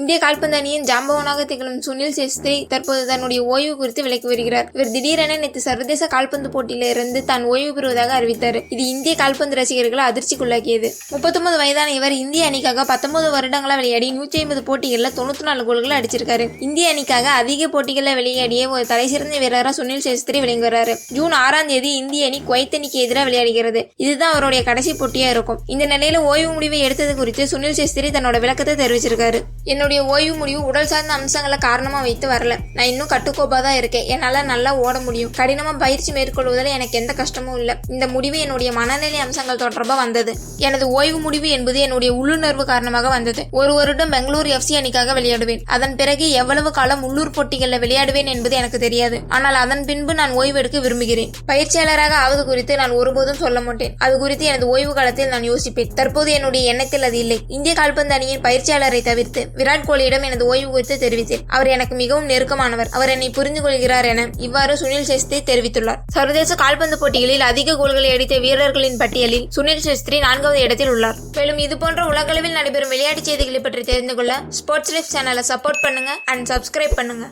இந்திய கால்பந்து அணியின் ஜாம்பவனாக திகழும் சுனில் சேஸ்திரி தற்போது தன்னுடைய ஓய்வு குறித்து விளக்கி வருகிறார். இவர் திடீரென நேற்று சர்வதேச கால்பந்து போட்டியிலிருந்து தான் ஓய்வு பெறுவதாக அறிவித்தார். இது இந்திய கால்பந்து ரசிகர்களை அதிர்ச்சிக்குள்ளாக்கியது. முப்பத்தொன்பது வயதான இவர் இந்திய அணிக்காக பத்தொன்பது வருடங்களா விளையாடி நூற்றி ஐம்பது போட்டிகளில் தொண்ணூத்தி நாலு கோல்களை அடிச்சிருக்காரு. இந்திய அணிக்காக அதிக போட்டிகளில் விளையாடிய ஒரு தலைசிறந்த வீரராக சுனில் சேஸ்திரி விளங்கி வர்றாரு. ஜூன் ஆறாம் தேதி இந்திய அணி குவைத் அணிக்கு எதிராக விளையாடுகிறது. இதுதான் அவருடைய கடைசி போட்டியா இருக்கும். இந்த நிலையில ஓய்வு முடிவை எடுத்தது குறித்து சுனில் சேஸ்திரி தன்னோட விளக்கத்தை தெரிவிச்சிருக்காரு. என்னுடைய ஓய்வு முடிவு உடல் சார்ந்த அம்சங்களை காரணமா வைத்து வரல. நான் இன்னும் கட்டுக்கோப்பா தான் இருக்கேன். என்னால நல்லா ஓட முடியும். கடினமா பயிற்சி மேற்கொள்வதில் எனக்கு எந்த கஷ்டமும் இல்லை. இந்த முடிவு என்னுடைய மனநிலை அம்சங்கள் தொடர்பாக வந்தது. எனது ஓய்வு முடிவு என்பது என்னுடைய உள்ளுணர்வு காரணமாக வந்தது. ஒரு வருடம் பெங்களூர் எஃப்சி அணிக்காக விளையாடுவேன். அதன் பிறகு எவ்வளவு காலம் உள்ளூர் போட்டிகளில் விளையாடுவேன் என்பது எனக்கு தெரியாது. ஆனால் அதன் பின்பு நான் ஓய்வெடுக்க விரும்புகிறேன். பயிற்சியாளராக ஆவது குறித்து நான் ஒருபோதும் சொல்ல மாட்டேன். அது குறித்து எனது ஓய்வு காலத்தில் நான் யோசிப்பேன். தற்போது என்னுடைய எண்ணத்தில் அது இல்லை. இந்திய கால்பந்து அணியின் பயிற்சியாளரை தவிர்த்து விராட் கோலியிடம் எனது ஓய்வு குறித்து தெரிவித்தேன். அவர் எனக்கு மிகவும் நெருக்கமானவர். அவர் என்னை புரிந்து கொள்கிறார் என இவ்வாறு சுனில் சேஸ்திரி தெரிவித்துள்ளார். சர்வதேச கால்பந்து போட்டிகளில் அதிக கோல்களை அடித்த வீரர்களின் பட்டியலில் சுனில் சேஸ்திரி நான்காவது இடத்தில் உள்ளார். மேலும் இதுபோன்ற உலகளவில் நடைபெறும் விளையாட்டு செய்திகளை பற்றி தெரிந்து கொள்ள ஸ்போர்ட்ஸ் லைஃப் சேனலை சப்போர்ட் பண்ணுங்க அண்ட் சப்ஸ்கிரைப் பண்ணுங்க.